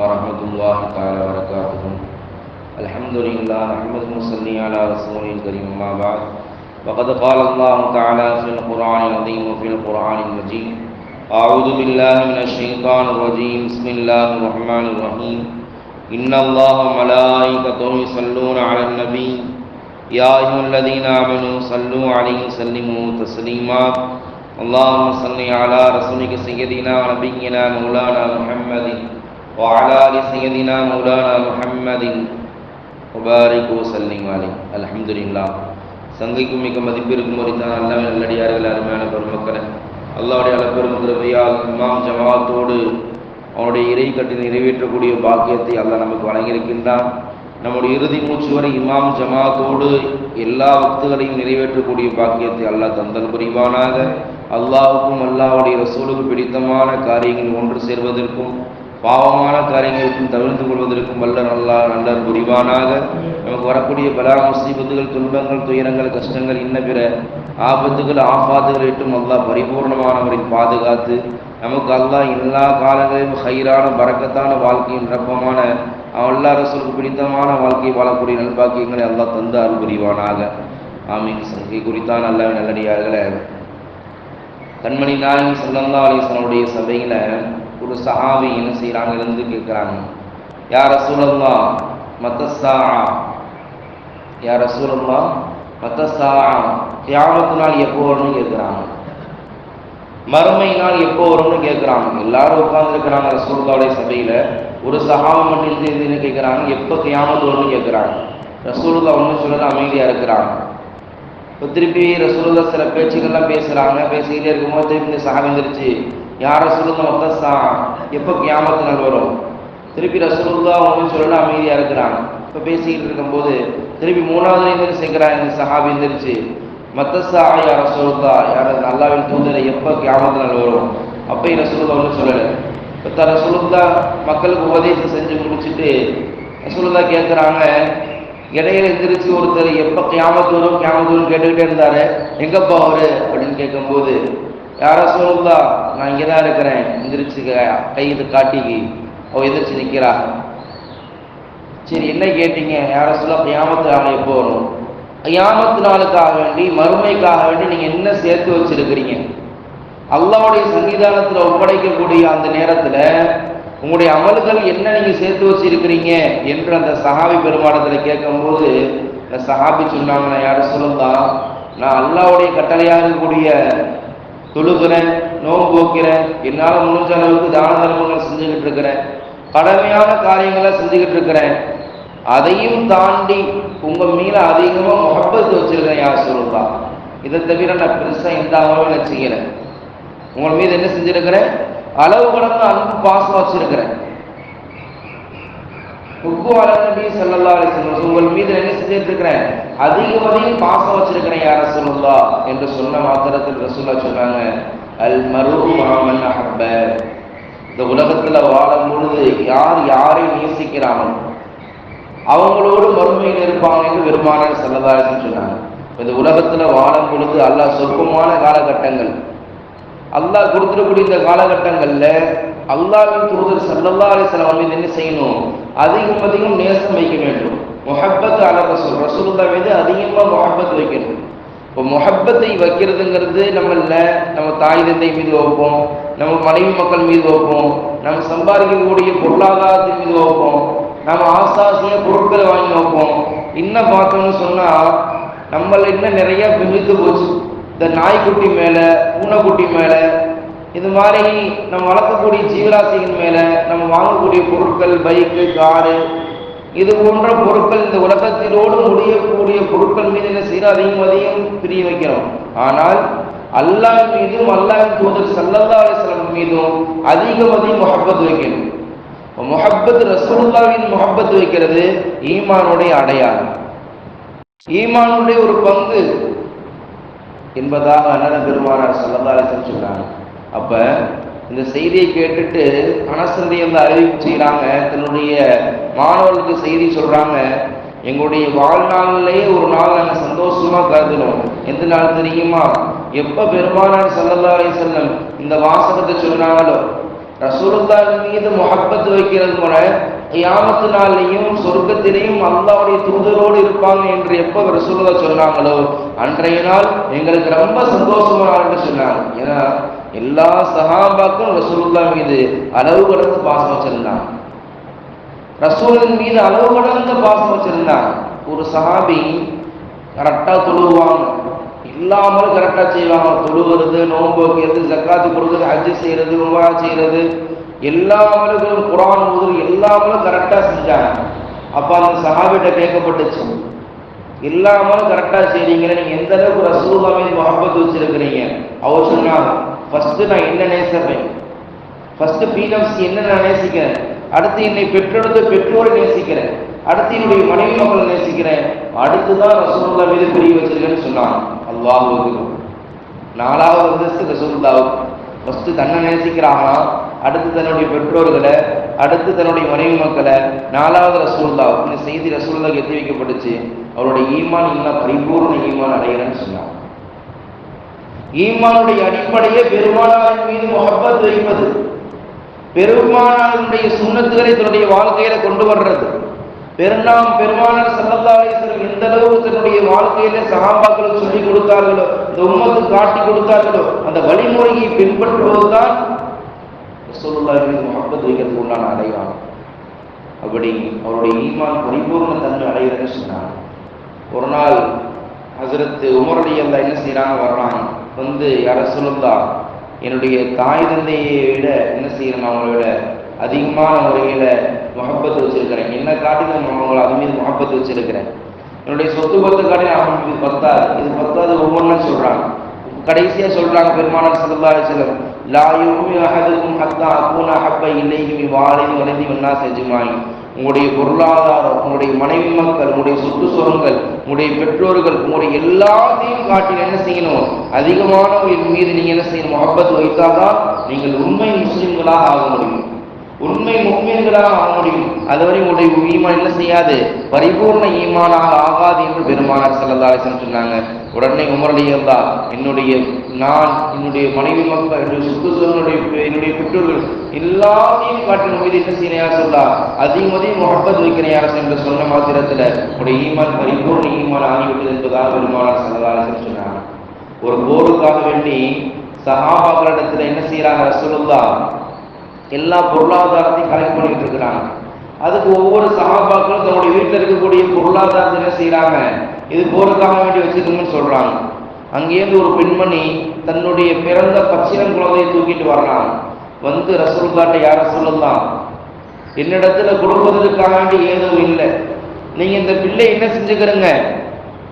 ورحمۃ اللہ تعالی وبرکاتہ الحمد للہ رحمت مسلی علیہ رسول کریم آباد وقد قال اللہ تعالی فی القرآن العظیم و فی القرآن الرجیم اعوذ باللہ من الشیطان الرجیم، بسم اللہ الرحمن الرحیم۔ ان اللہ ملائکتہ یصلون علی النبی۔ یا ایہا الذین آمنوا صلوا علیہ وسلموا تسلیما۔ اللهم صل علی رسولک سیدنا و نبینا مولانا محمد۔ دی. وعلى آل سيدنا مولانا محمد وبارك وسلم عليه الحمد لله சங்கைக்கும் மிக மதிப்பிற்கும் மறித்தான் அல்லாவின் நல்லடியார்கள் அருமையான பெருமக்களை அல்லாவுடைய அளப்பெரும் கிருபையால் இமாம் ஜமாத்தோடு அவனுடைய இறை கட்டி நிறைவேற்றக்கூடிய பாக்கியத்தை அல்லாஹ் நமக்கு வழங்கியிருக்கின்றான் நம்முடைய இறுதி மூச்சு வரை இமாம் ஜமாத்தோடு எல்லா வக்துகளையும் நிறைவேற்றக்கூடிய பாக்கியத்தை அல்லாஹ் தந்தல் புரிவானாக அல்லாஹுக்கும் அல்லாஹுடைய ரசூலுக்கு பிடித்தமான காரியங்கள் ஒன்று சேர்வதற்கும் பாவமான காரியங்களுக்கும் தவிர்த்து கொள்வதற்கும் வல்ல நல்லா நல்லர் புரிவானாக. நமக்கு வரக்கூடிய பலா முசீபத்துகள் துன்பங்கள் துயரங்கள் கஷ்டங்கள் இன்ன பிற ஆபத்துகள் ஆபாத்துகள் இட்டும் அல்லாஹ் பரிபூர்ணமானவரின் பாதுகாத்து நமக்கு அல்லாஹ் எல்லா காலங்களிலும் ஹைரான பறக்கத்தான வாழ்க்கையின் நிரப்பமான அல்லா அரசுக்கு பிடித்தமான வாழ்க்கையை வாழக்கூடிய நல்பாக்கியங்களை அல்லாஹ் தந்து அருள் புரிவானாக. ஆமீன். சங்கை குறித்தான் நல்ல நல்லடியார்களே. கண்மணி நாயகி சல்லல்லா அலிஸ்வனுடைய சபையில் ஒரு சஹாபி என்ன செய்கிறாங்க இருந்து கேட்குறாங்க. யார் சூழல்லா மத்தசா யார் சூழல்லா மத்தசா தியாகத்து நாள் எப்போ வரும்னு கேட்குறாங்க. மறுமை நாள் எப்போ வரும்னு கேட்குறாங்க. எல்லாரும் உட்காந்துருக்கிறாங்க ரசூலுல்லாவுடைய சபையில். ஒரு சஹாபம் மட்டும் என்ன கேட்குறாங்க. எப்போ கியாமத்து வரும்னு கேட்குறாங்க. ரசூலுல்லா ஒன்று சொல்லல அமைதியாக இருக்கிறாங்க. இப்போ திருப்பி ரசூலுல்லா சில பேச்சுக்கள்லாம் பேசுகிறாங்க பேசிக்கிட்டே இருக்கும்போது திருப்பி இந்த சஹாபிந்திருச்சு யார் ரசூலுல்லா மொத்த சா எப்போ கியாமத்து நாள் வரும்? திருப்பி ரசூலுல்லா ஒன்று சொல்லணும் அமைதியாக இருக்கிறாங்க இப்போ பேசிக்கிட்டு இருக்கும்போது திருப்பி மூணாவது எந்திரிச்சு சேர்க்குறாங்க இந்த சஹாபி எந்திரிச்சு? மத்த சா யார் ரசூலுல்லா யார் நல்லாவின் தூதரை எப்போ கியாமத்து நாள் வரும்? அப்பயும் ரசூலுல்லா ஒன்றும் சொல்லலை. இப்போ த ரசூலுல்லா மக்களுக்கு உபதேசம் செஞ்சு முடிச்சுட்டு ரசூலுல்லா கேட்குறாங்க இடையில எந்திரிச்சு ஒருத்தர் எப்போ கியாமத்து வரும் கியாமத்து வரும் கேட்டுக்கிட்டே இருந்தாரு. எங்கப்பா அவரு? அப்படின்னு கேட்கும்போது யார சொல்லுதா நான் இங்கே தான் இருக்கிறேன். எந்திரிச்சு கை இது காட்டிக்கு. அவ எந்திரிச்சு நிற்கிறா சரி என்ன கேட்டீங்க? யார சொல்ல கியாமத்து நாள் எப்போ வரும்? கியாமத்து நாளுக்காக வேண்டி மறுமைக்காக வேண்டி நீங்கள் என்ன சேர்த்து வச்சிருக்கிறீங்க? அல்லாவுடைய சன்னிதானத்தில் ஒப்படைக்கக்கூடிய அந்த நேரத்தில் உங்களுடைய அமல்கள் என்ன நீங்கள் சேர்த்து வச்சிருக்கிறீங்க? என்று அந்த சஹாபி பெருமானத்தில் கேட்கும்போது இந்த சஹாபி சொன்னாங்க நான் யாரும் சொல்லுந்தா நான் அல்லாவுடைய கட்டளையாக இருக்கக்கூடிய தொழுகிறேன் நோன்பு வைக்கிறேன் என்னால் முடிஞ்ச அளவுக்கு தான தர்மங்கள் செஞ்சுக்கிட்டு இருக்கிறேன். கடமையான காரியங்களை செஞ்சுக்கிட்டு இருக்கிறேன். அதையும் தாண்டி உங்கள் மீது அதிகமாக முகப்பத்து வச்சுருக்கேன் யார் சொல்லுதா இதை தவிர நான் பெருசாக எந்த அமலும் நான் செய்யலை. உங்கள் மீது என்ன செஞ்சிருக்கிறேன்? அளவு கடந்த அன்பு பாசம் வச்சிருக்கிறேன். உப்பு அலநபி சல்லல்லா அலிஸ்லம் உங்கள் மீது என்ன செஞ்சிருக்கிறேன் இருக்கிறேன் பாசம் வச்சிருக்கிறேன் யார சொல்லுல்லா என்று சொன்ன மாத்திரத்தில் ரசூல்லா சொன்னாங்க அல் மரு மாமன் அஹப்ப. இந்த உலகத்துல வாழும் பொழுது யார் யாரை நேசிக்கிறானோ அவங்களோடு மறுமையில் இருப்பாங்க என்று பெருமானார் சல்லல்லா சொன்னாங்க. இந்த உலகத்துல வாழும் பொழுது அல்லாஹ் சொற்பமான காலகட்டங்கள் அல்லாஹ் கொடுத்துடக்கூடிய இந்த காலகட்டங்களில் அல்லாவின் தூதர் சல்லல்லா அலிஸ்லாம் மீது என்ன செய்யணும்? அதிகம் அதிகம் நேசம் வைக்க வேண்டும். முஹப்பத் அல ரசூல். ரசூல்லா மீது அதிகமாக முஹப்பத் வைக்கணும். இப்போ முஹப்பத்தை வைக்கிறதுங்கிறது நம்மள நம்ம தாய் தந்தை மீது வைப்போம். நம்ம மனைவி மக்கள் மீது வைப்போம். நம்ம சம்பாதிக்கக்கூடிய பொருளாதாரத்தின் மீது வைப்போம். நம்ம ஆசாசியாக பொருட்களை வாங்கி வைப்போம். என்ன பார்த்தோம்னு சொன்னால் நம்மள இன்னும் நிறைய விமித்து போச்சு. இந்த நாய்க்குட்டி மேலே பூனைக்குட்டி மேலே இது மாதிரி நம்ம வளர்க்கக்கூடிய ஜீவராசிகள் மேலே நம்ம வாங்கக்கூடிய பொருட்கள் பைக்கு காரு இது போன்ற பொருட்கள் இந்த உலகத்திலோடு முடியக்கூடிய பொருட்கள் மீது என்ன செய்யறோம் அதிகம் அதிகம் பிரிய வைக்கிறோம். ஆனால் அல்லாஹ் மீதும் அல்லாஹின் தூதர் சல்லல்லா அலிஸ்லாம் மீதும் அதிகம் அதிகம் முகப்பத் வைக்கணும். முகப்பத் ரசூல்லாவின் முகப்பத் வைக்கிறது ஈமானுடைய அடையாளம். ஈமானுடைய ஒரு பங்கு என்பதாக அண்ணன் பெருமானார் சல்லதாலிசன் சொல்றாங்க. அப்ப இந்த செய்தியை கேட்டுட்டு அனசந்தி வந்து அறிவிப்பு செய்கிறாங்க தன்னுடைய மாணவர்களுக்கு செய்தி சொல்றாங்க. எங்களுடைய வாழ்நாளிலேயே ஒரு நாள் நாங்கள் சந்தோஷமா கருதுனோம் எந்த நாள் தெரியுமா? எப்ப பெருமானார் சல்லல்லா செல்லம் இந்த வாசகத்தை சொன்னாங்களோ? ரசூலுல்லாஹின் மீது முகப்பத்து வைக்கிறது போல யாமத்து நாள்லையும் சொர்க்கத்திலையும் அல்லாவுடைய தூதரோடு இருப்பாங்க என்று எப்போ ரசூலுல்லா சொன்னாங்களோ? அன்றைய நாள் எங்களுக்கு ரொம்ப சந்தோஷமான சொன்னாங்க. ஏன்னா எல்லா சஹாபாக்கும் ரசூலுல்லா மீது அளவு கடந்து பாசம் வச்சிருந்தான் ரசூலின் மீது அளவு கடந்த பாசம் வச்சிருந்தான் ஒரு சஹாபி கரெக்டாக தொழுவாங்க. இல்லாமல் கரெக்டாக செய்வாங்க. தொழுவுறது நோன்பு வைக்கிறது ஜக்காத்து கொடுக்குறது அஜி செய்கிறது உமரா செய்கிறது எல்லா அமல்களும் குரான் முதல் எல்லாமலும் கரெக்டாக செஞ்சாங்க. அப்போ அந்த சஹாபிட்ட கேட்கப்பட்டுச்சு. எல்லா கரெக்டாக செய்றீங்களே நீங்கள் எந்த அளவுக்கு ரசூல்லா மீது வச்சிருக்கிறீங்க? அவர் சொன்னாங்க ஃபர்ஸ்ட் நான் என்ன நேசிப்பேன்? ஃபர்ஸ்ட் பீனம்ஸ் என்ன நான் நேசிக்கிறேன்? அடுத்து என்னை பெற்றெடுத்து பெற்றோரை நேசிக்கிறேன். அடுத்து என்னுடைய மனைவி மக்களை நேசிக்கிறேன். அடுத்துதான் ரசூல்லா மீது பிரிய வச்சிருக்கேன்னு சொன்னான். அல்லாஹ் நாலாவது வந்து ரசூலுல்லாவுக்கு ஃபர்ஸ்ட் தன்னை நேசிக்கிறாங்களாம் அடுத்து தன்னுடைய பெற்றோர்களை அடுத்து தன்னுடைய மனைவி மக்களை நாலாவது ரசூல்லா இந்த செய்தி ரசூல்லாவுக்கு எத்தி வைக்கப்பட்டுச்சு அவருடைய ஈமான் இன்னும் பரிபூர்ண ஈமான் அடைகிறேன்னு சொன்னாங்க ஈமானுடைய அடிப்படையே பெருமானாரின் மீது முகப்பத் வைப்பது பெருமானாருடைய சுண்ணத்துகளை தன்னுடைய வாழ்க்கையில கொண்டு வர்றது. பெருநாம் பெருமானார் சல்லல்லா எந்த அளவுக்கு தன்னுடைய வாழ்க்கையில சகாபாக்களுக்கு சொல்லிக் கொடுத்தார்களோ இந்த உம்மத்து காட்டி கொடுத்தார்களோ அந்த வழிமுறையை பின்பற்றுவதுதான் ரசூலுல்லாஹி மீது முகப்பத் வைக்கிறதுக்கு உண்டான அடையாளம். அப்படி அவருடைய ஈமான் பரிபூர்ண தன்மை அடைகிறதுன்னு சொன்னாங்க. ஒரு நாள் ஹசரத்து உமரடி அல்லா என்ன செய்கிறாங்க வர்றாங்க. வந்து யார சொல்லுந்தா என்னுடைய தாய் தந்தையை விட என்ன செய்யணும் அவங்கள விட? அதிகமான முறையில் முகப்பத்து வச்சிருக்கிறேன். என்ன காட்டிலும் அவங்கள அது மீது முகப்பத்து வச்சிருக்கிறேன். என்னுடைய சொத்து பத்து காட்டி அவங்க பத்தாது. இது பத்தாது ஒவ்வொன்றா சொல்கிறாங்க கடைசியா சொல்கிறாங்க பெருமானார் சல்லா அலிஸ்லம் லா யுமி அஹதுக்கும் ஹத்தா அக்கூன ஹப்ப இல்லைஹி வாலின் வலதி வன்னா செஜுமாய் உங்களுடைய பொருளாதாரம் உங்களுடைய மனைவி மக்கள் உங்களுடைய சொத்து சுரங்கள் உங்களுடைய பெற்றோர்கள் உங்களுடைய எல்லாத்தையும் காட்டி என்ன செய்யணும்? அதிகமானவர்களின் மீது நீங்க என்ன செய்யணும்? முகப்பத் வைத்தாதான் நீங்கள் உண்மை முஸ்லிம்களாக ஆக முடியும். உண்மை முக்மீன்களாக ஆக முடியும். அதுவரை உங்களுடைய ஈமான் என்ன செய்யாது? பரிபூர்ண ஈமானாக ஆகாது என்று பெருமானார் செல்லதாலே சொன்னாங்க. உடனே உமரடியல்லா என்னுடைய நான் என்னுடைய மனைவி மக்கள் என்னுடைய சுற்றுச்சூழலுடைய என்னுடைய பெற்றோர்கள் எல்லாத்தையும் காட்டின் மீது என்ன செய்யணும் சொல்லா? அதிகம் அதிகம் முகப்பத் வைக்கிறேன் யார் என்று சொன்ன மாத்திரத்தில் உடைய ஈமான் பரிபூர்ண ஈமான் ஆகிவிட்டது என்பதாக பெருமானார் செல்லதாலே சொன்னாங்க. ஒரு போருக்காக வேண்டி சகாபாக்களிடத்தில் என்ன செய்யறாங்க ரசூலுல்லா எல்லா பொருளாதாரத்தையும் கலெக்ட் பண்ணிட்டு இருக்கிறாங்க. அதுக்கு ஒவ்வொரு சகாபாக்களும் தன்னுடைய வீட்டில் இருக்கக்கூடிய பொருளாதாரத்தை என்ன செய்கிறாங்க இது போறதுக்காக வேண்டி வச்சுக்கணும்னு சொல்கிறாங்க அங்கேருந்து ஒரு பெண்மணி தன்னுடைய பிறந்த பச்சிலம் குழந்தையை தூக்கிட்டு வர்றாங்க வந்து ரசூலுல்லாட்ட யார சொல்லலாம்? என்னிடத்துல கொடுப்பதற்காக வேண்டி ஏதும் இல்லை. நீங்கள் இந்த பிள்ளை என்ன செஞ்சுக்கிறீங்க?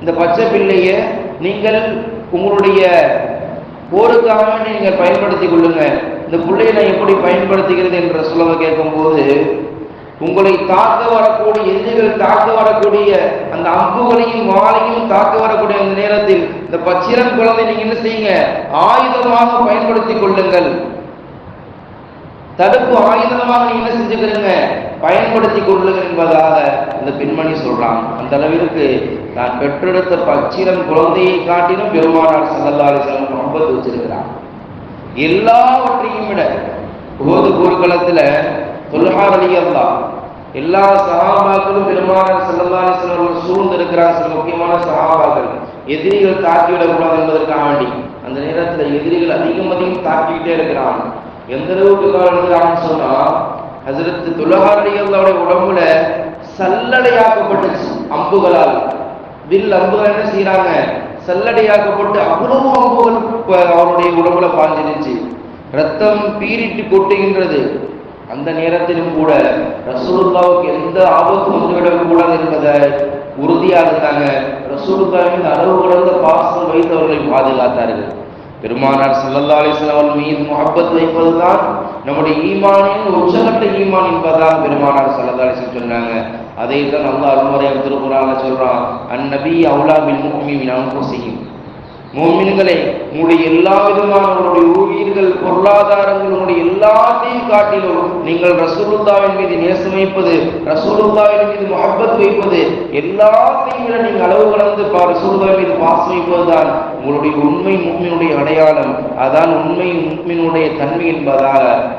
இந்த பச்சை பிள்ளைய நீங்கள் உங்களுடைய போருக்காக வேண்டி நீங்கள் பயன்படுத்தி கொள்ளுங்கள் இந்த பிள்ளையை நான் எப்படி பயன்படுத்துகிறது என்ற சொல்ல கேட்கும்போது உங்களை தாக்க வரக்கூடிய எதிரிகள் தாக்க வரக்கூடிய அந்த அம்புகளையும் வாழையும் தாக்க வரக்கூடிய அந்த நேரத்தில் இந்த பச்சிரன் குழந்தை நீங்க என்ன செய்யுங்க? ஆயுதமாக பயன்படுத்திக் கொள்ளுங்கள். தடுப்பு ஆயுதமாக நீங்க என்ன செஞ்சுக்கிறீங்க? பயன்படுத்தி கொள்ளுங்கள் என்பதாக இந்த பெண்மணி சொல்றான். அந்த அளவிற்கு நான் பெற்றெடுத்த பச்சிரம் குழந்தையை காட்டிலும் பெருமானார் சல்லல்லாரி செல்லம் ரொம்ப வச்சிருக்கிறான் எல்லாவற்றையும் விட போது காலத்துல தொல்ஹார் அலி எல்லா சகாபாக்களும் பெருமான சல்லல்லாரி சில சூழ்ந்து இருக்கிறார் சில முக்கியமான சகாபாக்கள் எதிரிகள் தாக்கிவிடக்கூடாது என்பதற்காக வேண்டி அந்த நேரத்தில் எதிரிகள் அதிகம் அதிகம் தாக்கிக்கிட்டே இருக்கிறான் எந்த அளவுக்கு இருக்கிறாங்கன்னு சொன்னா ஹசரத்து துலஹார் உடம்புல சல்லடையாக்கப்பட்டுச்சு அம்புகளால். வில் அம்புகள் என்ன செய்யறாங்க சல்லடையாக்கப்பட்டு அவ்வளவு அம்புகள் அவருடைய உடம்புல பாஞ்சிருச்சு ரத்தம் பீரிட்டு கொட்டுகின்றது. அந்த நேரத்திலும் கூட ரசூலுல்லாவுக்கு எந்த ஆபத்தும் வந்துவிடக் கூடாது என்பதை உறுதியாக இருந்தாங்க ரசூலுல்லாவின் அளவு கடந்த பாசம் வைத்தவர்களை பாதுகாத்தார்கள். பெருமானார் சல்லல்லா அலிஸ்லாம் மீது முகப்பத் வைப்பதுதான் நம்முடைய ஈமானின் உச்சகட்ட ஈமான் என்பதாக பெருமானார் சல்லல்லா அலிஸ்லாம் சொன்னாங்க. அதை தான் அல்லாஹ் அருமறை திருக்குறாங்க சொல்றான் அந்நபி அவுலா பில் முஹ்மின் அன்புசியும் மோமின்களே உங்களுடைய எல்லா விதமான உங்களுடைய ஊழியர்கள் பொருளாதாரங்கள் உங்களுடைய எல்லாத்தையும் காட்டிலும் நீங்கள் ரசூலுல்லாவின் மீது நேசம் வைப்பது ரசூலுல்லாவின் மீது முகப்பத் வைப்பது எல்லாத்தையும் விட நீங்கள் அளவு கலந்து ரசூலுல்லாவின் மீது பாசம் வைப்பதுதான் உங்களுடைய உண்மை முக்மினுடைய அடையாளம் அதான் உண்மை முக்மினுடைய தன்மை என்பதாக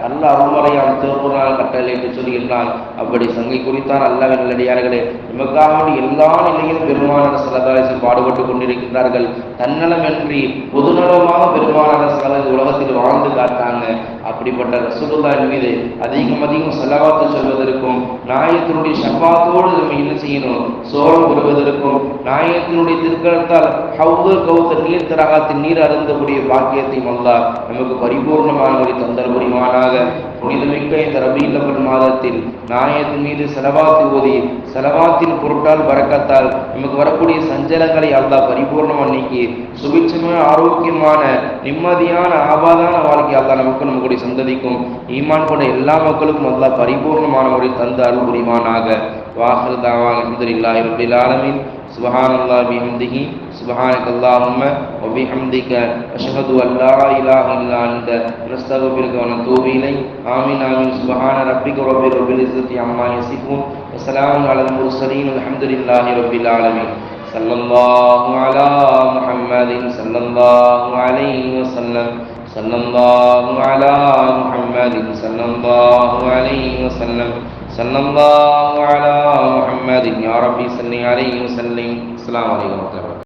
அல்ல அருமறையால் திருக்குறால் கட்டளை என்று சொல்கிறான் அப்படி சங்கை குறித்தான் அல்லாவின் நல்லடியார்களே நமக்காக எல்லா நிலையிலும் பெருமானார் சிலதாரத்தில் பாடுபட்டு கொண்டிருக்கிறார்கள் தன்னலமின்றி பொதுநலமாக பெருமானார் சலது உலகத்தில் வாழ்ந்து காட்டாங்க அப்படிப்பட்ட ரசூலுல்லாவின் மீது அதிகம் அதிகம் செலவாத்து சொல்வதற்கும் நாயத்தினுடைய ஷப்பாத்தோடு நம்ம என்ன செய்யணும்? சோழம் வருவதற்கும் நாயத்தினுடைய திருக்கணத்தால் ஹவுது கௌத்த நீர் லைலத்தில் நீர் அருந்தக்கூடிய பாக்கியத்தையும் அல்லாஹ் நமக்கு பரிபூர்ணமான ஒரு தந்தர் புரிவானாக புனிதமிக்க இந்த ரபியில்லவன் மாதத்தில் நாணயத்தின் மீது செலவாத்து ஓதி செலவாத்தின் பொருட்டால் பறக்கத்தால் நமக்கு வரக்கூடிய சஞ்சலங்களை அல்லாஹ் பரிபூர்ணமாக நீக்கி சுபிட்சமான ஆரோக்கியமான நிம்மதியான ஆபாதான வாழ்க்கை அல்லாஹ் நமக்கு நம்முடைய சந்ததிக்கும் ஈமான் கொண்ட எல்லா மக்களுக்கும் அல்லாஹ் பரிபூர்ணமான முறை தந்து அருள் புரிவானாக வாசல் தாவான் அஹமதுல்லாஹி ரபில் ஆலமின். சுபஹானல்லாஹி ஹம்திஹி سبحانك اللهم وبحمدك أشهد أن لا إله إلا أنت نستغفرك ونتوب إليك. آمين آمين. سبحان ربك رب رب العزة عما يصفون. وسلام على المرسلين. الحمد لله رب العالمين. صلى الله على محمد صلى الله عليه وسلم. صلى الله على محمد صلى الله عليه وسلم. صلى الله على محمد. يا ربي صل عليه وسلم. السلام عليكم ورحمة الله.